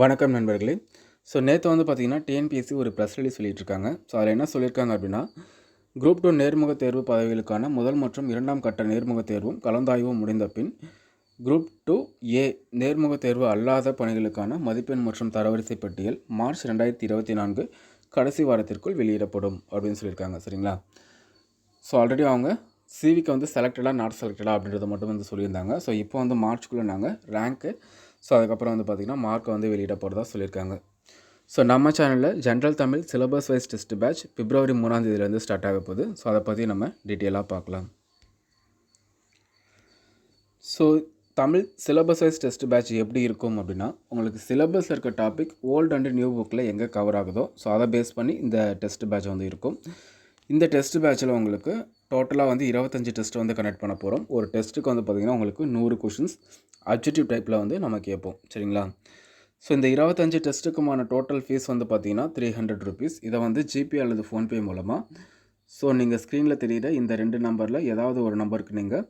வணக்கம் நண்பர்களே. ஸோ நேற்று வந்து பார்த்தீங்கன்னா டிஎன்பிஎஸ்சி ஒரு ப்ரெஸ் ரிலீஸ் சொல்லிட்டுருக்காங்க ஸோ அதில் என்ன சொல்லியிருக்காங்க அப்படின்னா குரூப் டூ நேர்முக தேர்வு பதவிகளுக்கான முதல் மற்றும் இரண்டாம் கட்ட நேர்முக தேர்வும் கலந்தாய்வும் முடிந்த பின் குரூப் டூ ஏ நேர்முக தேர்வு அல்லாத பணிகளுக்கான மதிப்பெண் மற்றும் தரவரிசை பட்டியல் மார்ச் ரெண்டாயிரத்தி இருபத்தி நான்கு கடைசி வாரத்திற்குள் வெளியிடப்படும் அப்படின்னு சொல்லியிருக்காங்க. சரிங்களா? ஸோ ஆல்ரெடி அவங்க சிவிக்கு வந்து செலக்டடாக நாட் செலக்டடாக அப்படின்றத மட்டும் வந்து சொல்லியிருந்தாங்க. ஸோ இப்போ வந்து மார்ச்குள்ளே நாங்கள் ரேங்க்கு ஸோ அதுக்கப்புறம் வந்து பார்த்திங்கன்னா மார்க்கை வந்து வெளியிட போகிறதா சொல்லியிருக்காங்க. ஸோ நம்ம சேனலில் general Tamil syllabus wise test batch பிப்ரவரி மூணாம் தேதியிலேருந்து ஸ்டார்ட் ஆக போகுது. ஸோ அதை பற்றி நம்ம டீட்டெயிலாக பார்க்கலாம். So Tamil syllabus wise test batch எப்படி இருக்கும் அப்படின்னா உங்களுக்கு சிலபஸில் இருக்க டாபிக் ஓல்டு அண்ட் நியூ புக்கில் எங்கே கவர் ஆகுதோ ஸோ அதை பேஸ் பண்ணி இந்த டெஸ்ட் பேட்ச் வந்து இருக்கும். இந்த டெஸ்ட் பேட்சில் உங்களுக்கு டோட்டலாக வந்து இருபத்தஞ்சி டெஸ்ட் வந்து கனெக்ட் பண்ண போகிறோம் ஒரு டெஸ்ட்டுக்கு வந்து பார்த்திங்கன்னா உங்களுக்கு நூறு கொஷின்ஸ் அப்ஜெக்டிவ் டைப்பில் வந்து நம்ம கேட்போம் சரிங்களா? ஸோ இந்த இருபத்தஞ்சி டெஸ்ட்டுக்குமான டோட்டல் ஃபீஸ் வந்து பார்த்திங்கன்னா த்ரீ ஹண்ட்ரட் ருபீஸ் இதை வந்து ஜிபே அல்லது ஃபோன்பே மூலமாக ஸோ நீங்கள் ஸ்க்ரீனில் தெரிகிற இந்த ரெண்டு நம்பரில் ஏதாவது ஒரு நம்பருக்கு நீங்கள்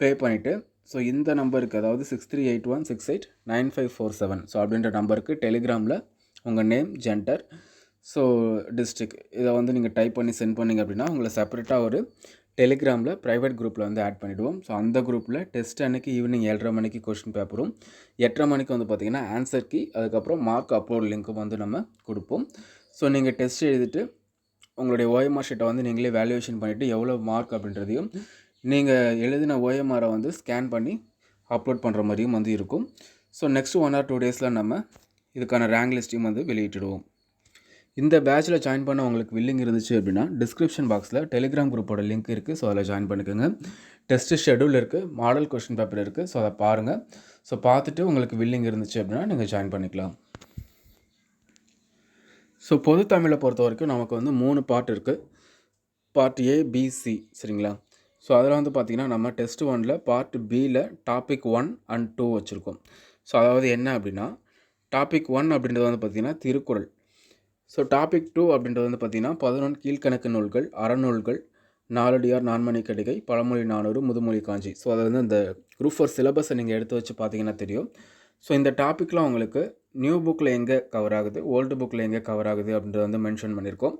பே பண்ணிவிட்டு ஸோ இந்த நம்பருக்கு அதாவது six three eight one six eight nine five four seven so அப்படின்ற நம்பருக்கு டெலிகிராமில் உங்கள் நேம் ஜென்டர் ஸோ டிஸ்ட்ரிக் இதை வந்து நீங்கள் டைப் பண்ணி சென்ட் பண்ணிங்க அப்படின்னா உங்களை செப்பரேட்டாக ஒரு டெலிகிராமில் ப்ரைவேட் குரூப்பில் வந்து ஆட் பண்ணிவிடுவோம் ஸோ அந்த குரூப்பில் டெஸ்ட் அன்றைக்கி ஈவினிங் ஏழரை மணிக்கு கொஷின் பேப்பரும் எட்டரை மணிக்கு வந்து பார்த்திங்கன்னா ஆன்சர் கீ அதுக்கப்புறம் மார்க் அப்லோட் லிங்க்கும் வந்து நம்ம கொடுப்போம். ஸோ நீங்கள் டெஸ்ட் எழுதிட்டு உங்களுடைய ஓஎம்ஆர் ஷீட்டை வந்து நீங்களே வேல்யூவேஷன் பண்ணிவிட்டு எவ்வளோ மார்க் அப்படின்றதையும் நீங்கள் எழுதின ஓஎம்ஆரை வந்து ஸ்கேன் பண்ணி அப்லோட் பண்ணுற மாதிரியும் வந்து இருக்கும். So next one or two டேஸில் நம்ம இதுக்கான ரேங்க் லிஸ்ட்டையும் வந்து வெளியிட்டுடுவோம். இந்த பேட்சில் ஜாயின் பண்ண உங்களுக்கு வில்லிங் இருந்துச்சு அப்படின்னா டிஸ்கிரிப்ஷன் பாக்ஸில் டெலிகிராம் குரூப்போட லிங்க் இருக்குது ஸோ அதில் ஜாயின் பண்ணிக்கோங்க. டெஸ்ட்டு ஷெடியூல் இருக்குது மாடல் கொஷின் பேப்பர் இருக்குது ஸோ அதை பாருங்கள் ஸோ பார்த்துட்டு உங்களுக்கு வில்லிங் இருந்துச்சு அப்படின்னா நீங்கள் ஜாயின் பண்ணிக்கலாம். ஸோ பொது தமிழை பொறுத்த வரைக்கும் நமக்கு வந்து மூணு பார்ட் இருக்குது பார்ட் ஏ பிசி சரிங்களா? ஸோ அதில் வந்து பார்த்திங்கன்னா நம்ம டெஸ்ட் ஒனில் பார்ட் பியில் டாபிக் ஒன் அண்ட் டூ வச்சுருக்கோம். ஸோ அதாவது என்ன அப்படின்னா டாபிக் ஒன் அப்படின்றது வந்து பார்த்திங்கன்னா திருக்குறள். ஸோ டாபிக் டூ அப்படின்றது வந்து பார்த்திங்கன்னா பதினொன்று கீழ்கணக்கு நூல்கள் அறநூல்கள் நாலடியார் நான்மணி கடிகை பழமொழி நானூறு முதுமொழி காஞ்சி. ஸோ அதை வந்து அந்த குரூப் ஃபோர் சிலபஸை நீங்கள் எடுத்து வச்சு பார்த்தீங்கன்னா தெரியும். ஸோ இந்த டாப்பிக்லாம் உங்களுக்கு நியூ புக்கில் எங்கே கவர் ஆகுது ஓல்டு புக்கில் எங்கே கவர் ஆகுது அப்படின்றத வந்து மென்ஷன் பண்ணியிருக்கோம்.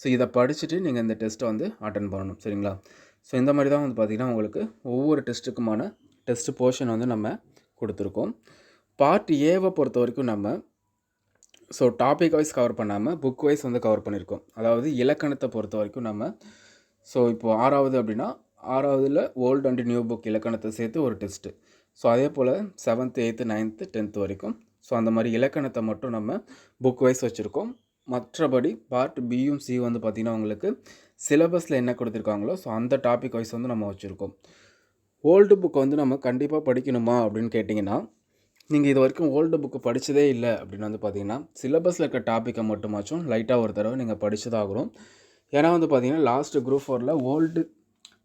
ஸோ இதை படிச்சுட்டு நீங்கள் இந்த டெஸ்ட்டை வந்து அட்டன் பண்ணணும் சரிங்களா? ஸோ இந்த மாதிரி தான் வந்து பார்த்திங்கன்னா உங்களுக்கு ஒவ்வொரு டெஸ்ட்டுக்குமான டெஸ்ட் போர்ஷன் வந்து நம்ம கொடுத்துருக்கோம். பார்ட் ஏவை பொறுத்த வரைக்கும் நம்ம ஸோ டாபிக் வைஸ் கவர் பண்ணாமல் புக் வைஸ் வந்து கவர் பண்ணியிருக்கோம் அதாவது இலக்கணத்தை பொறுத்த வரைக்கும் நம்ம ஸோ இப்போது ஆறாவது அப்படின்னா ஆறாவதில் ஓல்டு அண்ட் நியூ புக் இலக்கணத்தை சேர்த்து ஒரு டெஸ்ட்டு ஸோ அதே போல் செவன்த் எயித்து நைன்த்து டென்த்து வரைக்கும். ஸோ அந்த மாதிரி இலக்கணத்தை மட்டும் நம்ம புக் வைஸ் வச்சுருக்கோம். மற்றபடி பார்ட் பியும் சி வந்து பார்த்திங்கன்னா உங்களுக்கு சிலபஸில் என்ன கொடுத்துருக்காங்களோ ஸோ அந்த டாபிக் வைஸ் வந்து நம்ம வச்சுருக்கோம். ஓல்டு புக் வந்து நம்ம கண்டிப்பாக படிக்கணுமா அப்படின்னு கேட்டிங்கன்னா நீங்கள் இது வரைக்கும் ஓல்டு புக்கு படித்ததே இல்லை அப்படின்னு வந்து பார்த்தீங்கன்னா சிலபஸில் இருக்க டாப்பிக்கை மட்டுமாச்சும் லைட்டாக ஒரு தடவை நீங்கள் படித்ததாகணும் ஏன்னா வந்து பார்த்தீங்கன்னா லாஸ்ட் குரூப் ஃபோரில் ஓல்டு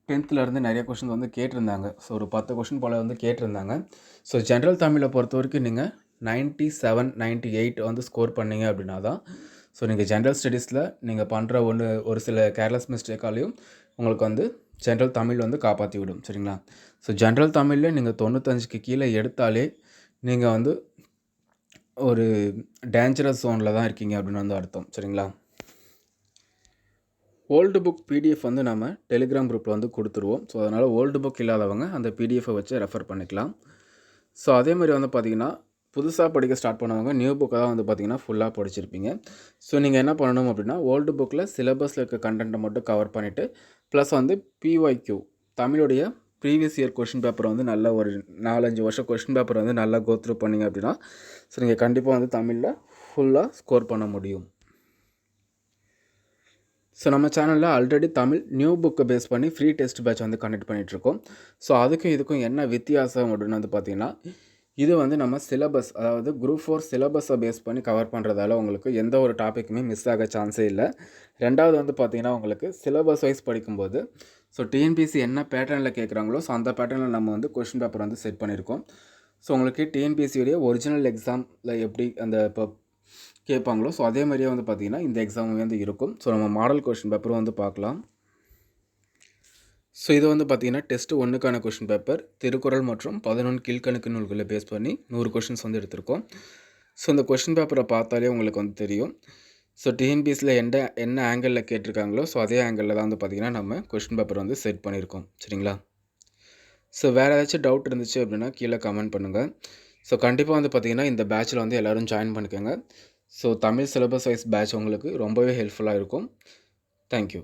டென்த்துலேருந்து நிறைய கொஷின்ஸ் வந்து கேட்டிருந்தாங்க. ஸோ ஒரு பத்து கொஷின் போல் வந்து கேட்டிருந்தாங்க. ஸோ ஜென்ரல் தமிழை பொறுத்த வரைக்கும் நீங்கள் நைன்ட்டி செவன் நைன்ட்டி எயிட் வந்து ஸ்கோர் பண்ணீங்க அப்படின்னா தான் ஸோ நீங்கள் ஜென்ரல் ஸ்டடீஸில் நீங்கள் பண்ணுற ஒன்று ஒரு சில கேர்லெஸ் மிஸ்டேக்காலையும் உங்களுக்கு வந்து ஜென்ரல் தமிழ் வந்து காப்பாற்றி விடும் சரிங்களா? ஸோ ஜென்ரல் தமிழில் நீங்கள் தொண்ணூத்தஞ்சுக்கு கீழே எடுத்தாலே நீங்கள் வந்து ஒரு டேஞ்சரஸ் ஜோனில் தான் இருக்கீங்க அப்படின்னு வந்து அர்த்தம். சரிங்களா? ஓல்டு புக் பிடிஎஃப் வந்து நம்ம டெலிகிராம் குரூப்பில் வந்து கொடுத்துருவோம். ஸோ அதனால் ஓல்டு புக் இல்லாதவங்க அந்த பிடிஎஃபை வச்சு ரெஃபர் பண்ணிக்கலாம். ஸோ அதே மாதிரி வந்து பார்த்திங்கன்னா புதுசாக படிக்க ஸ்டார்ட் பண்ணவங்க நியூ புக்கை தான் வந்து பார்த்திங்கன்னா ஃபுல்லாக படிச்சிருப்பீங்க. ஸோ நீங்கள் என்ன பண்ணணும் அப்படின்னா ஓல்டு புக்கில் சிலபஸில் இருக்க கண்டென்ட்டை மட்டும் கவர் பண்ணிவிட்டு ப்ளஸ் வந்து பிஒய்க்யூ தமிழுடைய ப்ரீவியஸ் இயர் கொஷின் பேப்பரை வந்து நல்ல ஒரு நாலஞ்சு வருஷம் கொஷின் பேப்பர் வந்து நல்லா கோத்ரூ பண்ணிங்க அப்படின்னா ஸோ நீங்கள் கண்டிப்பாக வந்து தமிழில் ஃபுல்லாக ஸ்கோர் பண்ண முடியும். ஸோ நம்ம சேனலில் ஆல்ரெடி தமிழ் நியூ புக்கை பேஸ் பண்ணி ஃப்ரீ டெஸ்ட் பேட்ச் வந்து கண்டக்ட் பண்ணிகிட்ருக்கோம் ஸோ அதுக்கும் இதுக்கும் என்ன வித்தியாசம் அப்படின்னு வந்து பார்த்திங்கன்னா இது வந்து நம்ம சிலபஸ் அதாவது குரூப் ஃபோர் சிலபஸை பேஸ் பண்ணி கவர் பண்ணுறதால உங்களுக்கு எந்த ஒரு டாப்பிக்குமே மிஸ் ஆக சான்ஸே இல்லை. ரெண்டாவது வந்து பார்த்திங்கன்னா உங்களுக்கு சிலபஸ் வைஸ் படிக்கும்போது ஸோ டிஎன்பிசி என்ன பேட்டர்னில் கேட்குறாங்களோ ஸோ அந்த பேட்டர்னில் நம்ம வந்து கொஷின் பேப்பர் வந்து செட் பண்ணியிருக்கோம் ஸோ உங்களுக்கு டிஎன்பிஎஸ்சியுடைய ஒரிஜினல் எக்ஸாமில் எப்படி அந்த இப்போ கேட்பாங்களோ ஸோ அதே மாதிரியே வந்து பார்த்திங்கன்னா இந்த எக்ஸாமுமே வந்து இருக்கும். ஸோ நம்ம மாடல் கொஷின் பேப்பரும் வந்து பார்க்கலாம். ஸோ இது வந்து பார்த்திங்கன்னா டெஸ்ட்டு ஒன்றுக்கான கொஷின் பேப்பர் திருக்குறள் மற்றும் பதினொன்று கீழ்கணக்கு நூல்களை பேஸ் பண்ணி நூறு கொஷின்ஸ் வந்து எடுத்திருக்கோம். ஸோ இந்த கொஷின் பேப்பரை பார்த்தாலே உங்களுக்கு வந்து தெரியும். ஸோ டிஎன்பிஎஸில் எந்த என்ன ஆங்கிளில் கேட்டிருக்காங்களோ ஸோ அதே ஆங்கிளில் தான் வந்து பார்த்திங்கன்னா நம்ம கொஷின் பேப்பர் வந்து செட் பண்ணியிருக்கோம். சரிங்களா? ஸோ வேறு ஏதாச்சும் டவுட் இருந்துச்சு அப்படின்னா கீழே கமெண்ட் பண்ணுங்கள் ஸோ கண்டிப்பாக வந்து பார்த்திங்கன்னா இந்த பேட்சில் வந்து எல்லோரும் ஜாயின் பண்ணிக்கோங்க. So Tamil syllabus wise batch உங்களுக்கு ரொம்பவே ஹெல்ப்ஃபுல்லாக இருக்கும். தேங்க்யூ